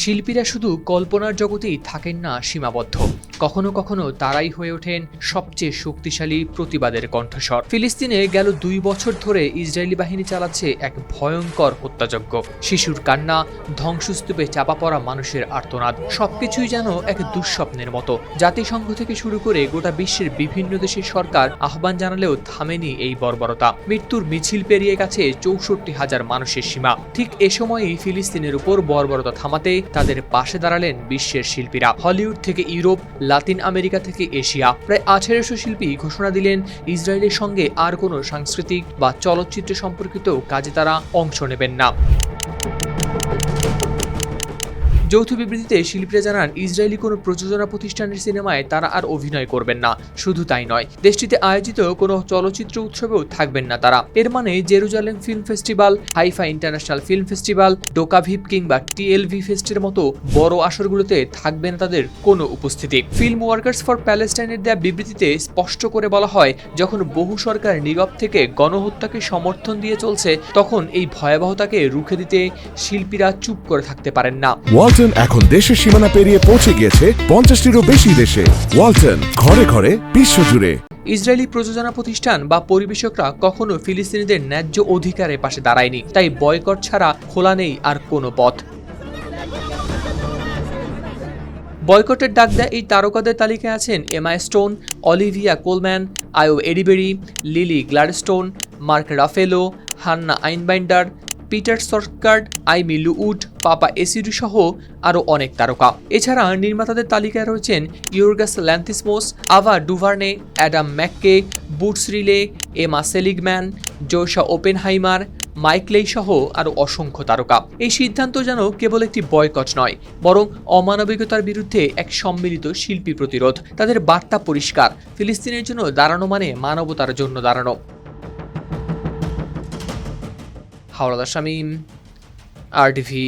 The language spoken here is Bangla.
শিল্পীরা শুধু কল্পনার জগতেই থাকেন না সীমাবদ্ধ। কখনো কখনো তারাই হয়ে ওঠেন সবচেয়ে শক্তিশালী প্রতিবাদের কণ্ঠস্বর। ফিলিস্তিনে গেল দুই বছর ধরে ইসরায়েলি বাহিনী চালাচ্ছে এক ভয়ঙ্কর হত্যাযজ্ঞ। শিশুর কান্না, ধ্বংসস্তূপে চাপা পড়া মানুষের আর্তনাদ, সবকিছুই যেন এক দুঃস্বপ্নের মতো। জাতিসংঘ থেকে শুরু করে গোটা বিশ্বের বিভিন্ন দেশের সরকার আহ্বান জানালেও থামেনি এই বর্বরতা। মৃত্যুর মিছিল পেরিয়ে গেছে চৌষট্টি হাজার মানুষের সীমা। ঠিক এ সময়ই ফিলিস্তিনের উপর বর্বরতা থামাতে তাদের পাশে দাঁড়ালেন বিশ্বের শিল্পীরা। হলিউড থেকে ইউরোপ লাতিন আমেরিকা থেকে এশিয়া। প্রায় আঠেরোশো শিল্পী ঘোষণা দিলেন, ইসরায়েলের সঙ্গে আর কোনো সাংস্কৃতিক বা চলচ্চিত্র সম্পর্কিত কাজে তারা অংশ নেবেন না। যৌথ বিবৃতিতে শিল্পীরা জানান, ইসরায়েলি কোনো প্রযোজনা প্রতিষ্ঠানের সিনেমায় তারা আর অভিনয় করবেন না। শুধু তাই নয়, দেশটিতে আয়োজিত কোনো চলচ্চিত্র উৎসবেও থাকবেন না তারা। এর মানে Jerusalem film festival Haifa international film festival Docaviv কিংবা টিএলভি ফেস্টের মতো বড় আসরগুলোতে থাকবে না তাদের কোনো উপস্থিতি। ফিল্ম ওয়ার্কার্স ফর প্যালেস্টাইনের দেয়া বিবৃতিতে স্পষ্ট করে বলা হয়, যখন বহু সরকার নীরব থেকে গণহত্যাকে সমর্থন দিয়ে চলছে, তখন এই ভয়াবহতাকে রুখে দিতে শিল্পীরা চুপ করে থাকতে পারেন না। ওয়ালটন এখন দেশের সীমানা পেরিয়ে পৌঁছে গিয়েছে পঞ্চাশটিরও বেশি দেশে। ওয়ালটন ঘরে ঘরে বিশ্বজুড়ে। ইসরায়েলি প্রযোজনা প্রতিষ্ঠান বা পরিবেশকরা কখনো ফিলিস্তিনিদের ন্যায্য অধিকারের পাশে দাঁড়ায়নি, তাই বয়কট ছাড়া খোলা নেই আর কোনো পথ। বয়কটের ডাক দেয় এই তারকাদের তালিকায় আছেন এমা Stone, Olivia Colman Ayo Edebiri, Lily Gladstone, Mark Ruffalo, Hannah Einbinder Peter Sarsgaard Aimee Lou Wood Papa Essiedu সহ আরও অনেক তারকা। এছাড়া নির্মাতাদের তালিকায় রয়েছেন Yorgos Lanthimos, Ava DuVernay, Adam McKay, Boots Riley, Emma Seligman, Joshua Oppenheimer মাইকলেই সহ আরও অসংখ্য তারকা। এই সিদ্ধান্ত যেন কেবল একটি বয়কট নয়, বরং অমানবিকতার বিরুদ্ধে এক সম্মিলিত শিল্পী প্রতিরোধ। তাদের বার্তা পরিষ্কার, ফিলিস্তিনের জন্য দাঁড়ানো মানে মানবতার জন্য দাঁড়ানো। হাওড়াদা শামীম আর টিভি